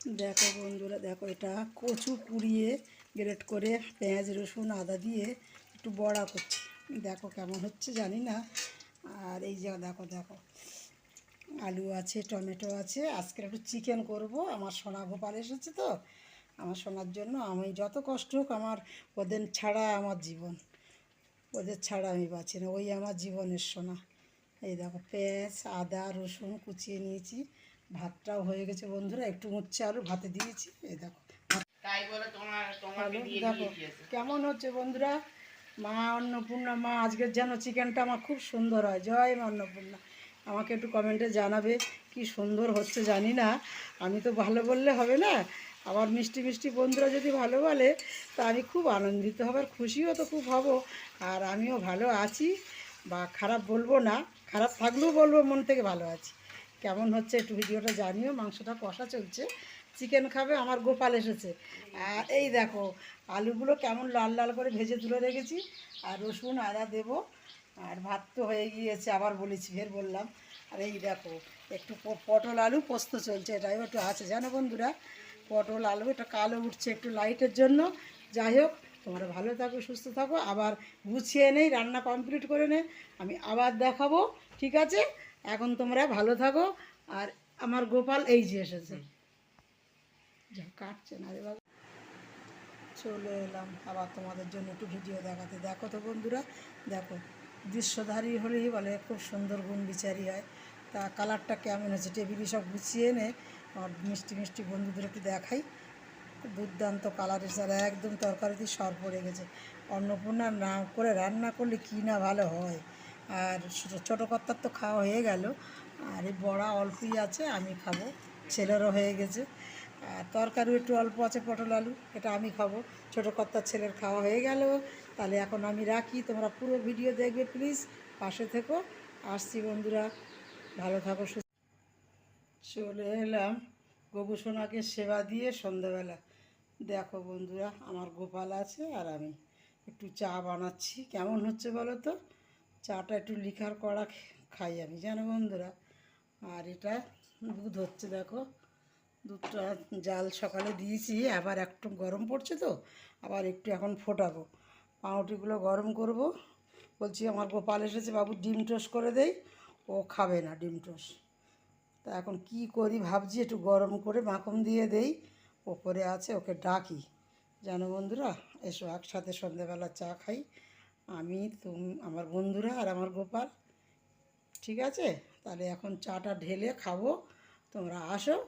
দেখো বন্ধুরা, দেখো এটা কচু কুড়িয়ে গ্রেট করে পেঁয়াজ, রসুন, আদা দিয়ে একটু বড়া করছি। দেখো কেমন হচ্ছে জানি না। আর এই যে দেখো দেখো, আলু আছে, টমেটো আছে। আজকে একটু চিকেন করব। আমার সোনা ভোপাল এসেছে তো। আমার সোনার জন্য আমি যত কষ্ট হোক আমার, ওদের ছাড়া আমার জীবন। ওদের ছাড়া আমি বাঁচি না। ওই আমার জীবনের সোনা। এই দেখো, পেঁয়াজ, আদা, রসুন কুচিয়ে নিয়েছি। ভাতটাও হয়ে গেছে বন্ধুরা একটু উচ্ছে আলু ভাতে দিয়েছি এই দেখো। তাই বলে তোমার তোমাকে দিয়ে দেখো কেমন হচ্ছে বন্ধুরা? মা অন্নপূর্ণা মা আজকের যেন চিকেনটা আমার খুব সুন্দর হয়। জয় মা অন্নপূর্ণা। আমাকে একটু কমেন্টে জানাবে কি সুন্দর হচ্ছে জানি না। আমি তো ভালো বললে হবে না। আমার মিষ্টি মিষ্টি বন্ধুরা যদি ভালো বলে তা আমি খুব আনন্দিত হব আর খুশিও তো খুব হব। আর আমিও ভালো আছি বা খারাপ বলব না খারাপ থাকলেও বলব মন থেকে ভালো আছি। কেমন হচ্ছে একটু ভিডিওটা জানিও, মাংসটা কষা চলছে চিকেন খাবে, আমার গোপাল এসেছে। আর এই দেখো, আলুগুলো কেমন লাল লাল করে ভেজে তুলে রেখেছি, আর রসুন, আদা দেবো, আর ভাত তো হয়ে গিয়েছে, আবার বলেছি, ফের বললাম, আর এই দেখো, একটু পটল আলু পোস্ত চলছে, এটাও একটু আছে, জানো বন্ধুরা? পটল আলু, এটা কালো উঠছে একটু লাইটের জন্য, যাই হোক, তোমরা ভালো থাকো, সুস্থ থাকো, আবার গুছিয়ে নেই, রান্না কমপ্লিট করে নে, আমি আবার দেখাবো, ঠিক আছে? এখন তোমরা ভালো থাকো। আর আমার গোপাল এই যে এসেছে। যা কাটছে না রে বাবা। চলে এলাম আবার তোমাদের জন্য একটু ভিডিও দেখাতে। দেখো তো বন্ধুরা দেখো দৃশ্যধারী হলেই বলে খুব সুন্দর গুণ বিচারি হয়। তা কালারটা কেমন হয়েছে? টেবিলে সব গুছিয়ে এনে আমার মিষ্টি মিষ্টি বন্ধুদের একটু দেখাই। দুর্দান্ত কালার এসে একদম তরকারিতে সর পড়ে গেছে। অন্নপূর্ণা না করে রান্না করলে কী না ভালো হয়। আর ছোটো কর্তার তো খাওয়া হয়ে গেল। আর এই বড়া অল্পই আছে, আমি খাব। ছেলেরও হয়ে গেছে। আর তরকারিও একটু অল্প আছে পটল আলু, এটা আমি খাব। ছোটো কর্তার ছেলের খাওয়া হয়ে গেল। তাহলে এখন আমি রাখি। তোমরা পুরো ভিডিও দেখবে, প্লিজ। পাশে থেকো। আসছি বন্ধুরা। ভালো থাকো চলে এলাম গবু সোনাকে সেবা দিয়ে সন্ধ্যাবেলা। দেখো বন্ধুরা, আমার গোপাল আছে আর আমি। একটু চা বানাচ্ছি। কেমন হচ্ছে বলো তো? চাটা একটু লিখার কড়া খাই আমি, জানো বন্ধুরা? আর এটা দুধ হচ্ছে, দেখো। দুধটা জাল সকালে দিয়েছি, আবার একটু গরম পড়ছে তো, আবার একটু এখন ফোটাবো। পাউরুটিগুলো গরম করব। বলছি আমার গোপাল এসেছে, বাবু, ডিম টোস্ট করে দেই। ও খাবে না ডিম টোস্ট। তা এখন কি করি ভাবছি, একটু গরম করে মাখন দিয়ে দেই। ওপরে আছে, ওকে ডাকি। জানো বন্ধুরা, এসো একসাথে সন্ধ্যেবেলা চা খাই। আমি, তুমি, আমার বন্ধুরা আর আমার গোপাল। ঠিক আছে? তাহলে এখন চাটা ঢেলে খাব। তোমরা আসো।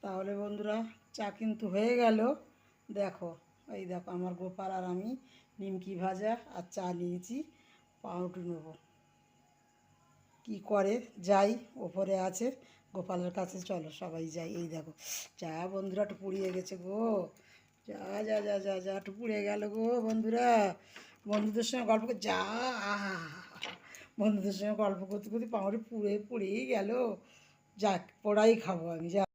তাহলে বন্ধুরা, চা কিন্তু হয়ে গেল। দেখো, এই দেখো আমার গোপাল আর আমি নিমকি ভাজা আর চা নিয়েছি। পাউরুটি নেব। কি করে? যাই, ওপরে আছে। গোপালের কাছে চলো, সবাই যাই। এই দেখো, যা বন্ধুরা একটু পুড়িয়ে গেছে গো। যা যা যা যা যা একটু পুড়ে গেল গো বন্ধুরা। বন্ধুদের সঙ্গে গল্প যা বন্ধুদের সঙ্গে গল্প করতে করতে পাউরি পুড়ে পুড়েই গেল। যাক, পোড়াই খাব আমি, যা।